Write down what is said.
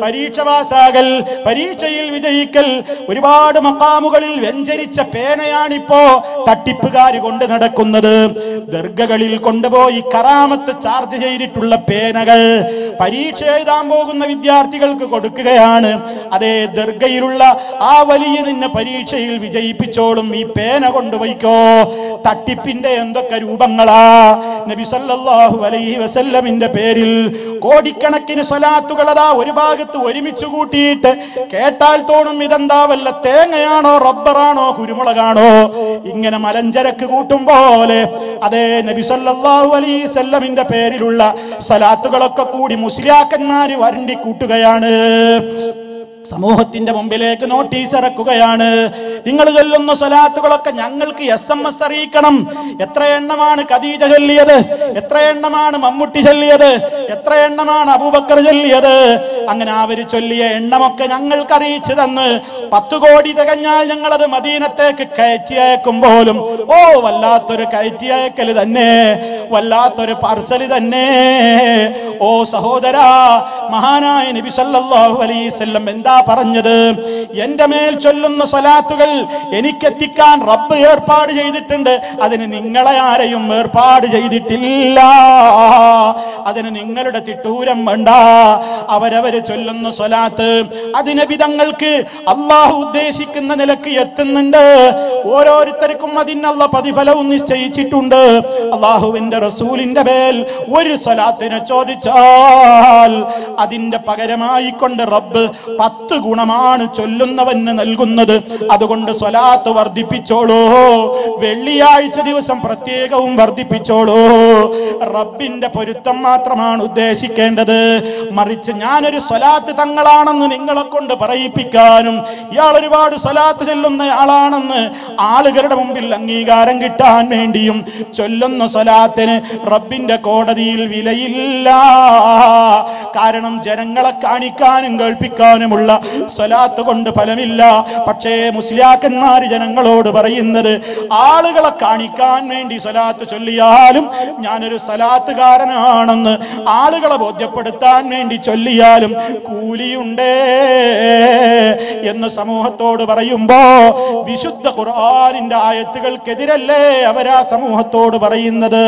പരീക്ഷ പാസാകൽ പരീക്ഷയിൽ വിജയിക്കൽ ഒരുപാട് മക്കാമുകളിൽ വ്യഞ്ചരിച്ച പേനയാണിപ്പോ തട്ടിപ്പുകാർ കൊണ്ട് നടക്കുന്നത്. ദർഗകളിൽ കൊണ്ടുപോയി കറാമത്ത് ചാർജ് ചെയ്തിട്ടുള്ള പേനകൾ പരീക്ഷ എഴുതാൻ പോകുന്ന വിദ്യാർത്ഥികൾക്ക് കൊടുക്കുകയാണ്. അതേ ദർഗയിലുള്ള ആ വലിയ നിന്നെ പരീക്ഷയിൽ വിജയിപ്പിച്ചോളും ഈ പേന കൊണ്ടുപോയിക്കോ. തട്ടിപ്പിന്റെ എന്തൊക്കെ രൂപങ്ങളാ? നബി സല്ലല്ലാഹു അലൈഹി വസല്ലമിന്റെ പേരിൽ കോടിക്കണക്കിന് സ്വലാത്തുകൾ അതാ ഒരു ഭാഗത്ത് ഒരുമിച്ച് കൂട്ടിയിട്ട് കേട്ടാൽ തോന്നും ഇതെന്താ വല്ല തേങ്ങയാണോ റബ്ബറാണോ കുരുമുളകാണോ? ഇങ്ങനെ മലഞ്ചരക്ക് കൂട്ടും പോലെ അതേ നബി സല്ലല്ലാഹു അലൈഹി വല്ലമിന്റെ പേരിലുള്ള സലാത്തുകളൊക്കെ കൂടി മുസ്ലിയാക്കന്മാര് വരണ്ടി കൂട്ടുകയാണ് സമൂഹത്തിന്റെ മുമ്പിലേക്ക് നോട്ടീസ് ഇറക്കുകയാണ്. നിങ്ങൾ ചൊല്ലുന്ന സ്വലാത്തുകളൊക്കെ ഞങ്ങൾക്ക് എസ് എം എസ് അറിയിക്കണം. എത്ര എണ്ണമാണ് ഖദീജ ചൊല്ലിയത്? എത്ര എണ്ണമാണ് മമ്മൂട്ടി ചൊല്ലിയത്? എത്ര എണ്ണമാണ് അബൂബക്കർ ചൊല്ലിയത്? അങ്ങനെ അവർ ചൊല്ലിയ എണ്ണമൊക്കെ ഞങ്ങൾക്ക് അറിയിച്ചു തന്ന്. പത്ത് കോടി തികഞ്ഞാൽ ഞങ്ങളത് മദീനത്തേക്ക് കയറ്റി അയക്കുമ്പോലും ഓ വല്ലാത്തൊരു കയറ്റി അയക്കൽ തന്നെ. വല്ലാത്തൊരു പാർസൽ തന്നെ. ഓ സഹോദര മഹാനായ നബി സല്ലാഹു അലൈഹി വസല്ലം എന്താ പറഞ്ഞത്? എന്റെ മേൽ ചൊല്ലുന്ന സ്വലാത്തുകൾ എനിക്കെത്തിക്കാൻ റബ്ബ് ഏർപ്പാട് ചെയ്തിട്ടുണ്ട്. അതിന് നിങ്ങളെ ആരെയും ഏർപ്പാട് ചെയ്തിട്ടില്ല. അതിന് നിങ്ങളുടെ തിട്ടൂരം വേണ്ട. അവരവര് ചൊല്ലുന്ന സ്വലാത്ത് അതിന് വിധങ്ങൾക്ക് അള്ളാഹു ഉദ്ദേശിക്കുന്ന നിലയ്ക്ക് എത്തുന്നുണ്ട്. ഓരോരുത്തർക്കും അതിനുള്ള പ്രതിഫലവും നിശ്ചയിച്ചിട്ടുണ്ട്. അള്ളാഹുവിന്റെ റസൂലിന്റെ മേൽ ഒരു സ്വലാത്തിനെ ചോദിച്ചാൽ അതിന്റെ പകരമായി കൊണ്ട് റബ്ബ് പത്ത് ഗുണമാണ് ചൊല്ലുന്നവന് നൽകുന്നത്. അതുകൊണ്ട് സ്വലാത്ത് വർദ്ധിപ്പിച്ചോളൂ. വെള്ളിയാഴ്ച ദിവസം പ്രത്യേകവും വർദ്ധിപ്പിച്ചോളൂ. റബ്ബിന്റെ പൊരുത്തം മാത്രമാണ് ഉദ്ദേശിക്കേണ്ടത്. മറിച്ച് ഞാനൊരു സ്വലാത്ത് തങ്ങളാണെന്ന് നിങ്ങളെ കൊണ്ട് പറയിപ്പിക്കാനും ഇയാൾ ഒരുപാട് സ്വലാത്ത് ചെല്ലുന്ന ആളാണെന്ന് ആളുകളുടെ മുമ്പിൽ അംഗീകാരം കിട്ടാൻ വേണ്ടിയും ചൊല്ലുന്ന സ്വലാത്തിന് റബ്ബിന്റെ കോടതിയിൽ വിലയില്ല. കാരണം ജനങ്ങളെ കാണിക്കാനും കേൾപ്പിക്കാനുമുള്ള സ്വലാത്ത് കൊണ്ട് ഫലമില്ല. പക്ഷേ മുസ്ലിയാക്കന്മാർ ജനങ്ങളോട് പറയുന്നത് ആളുകളെ കാണിക്കാൻ വേണ്ടി സ്വലാത്ത് ചൊല്ലിയാലും ഞാനൊരു സ്വലാത്തുകാരനാണെന്ന് ആളുകളെ ബോധ്യപ്പെടുത്താൻ വേണ്ടി ചൊല്ലിയാലും കൂലിയുണ്ടേ എന്ന് സമൂഹത്തോട് പറയുമ്പോ വിശുദ്ധ ഖുർആാനിന്റെ ആയത്തുകൾക്കെതിരല്ലേ അവരാ സമൂഹത്തോട് പറയുന്നത്?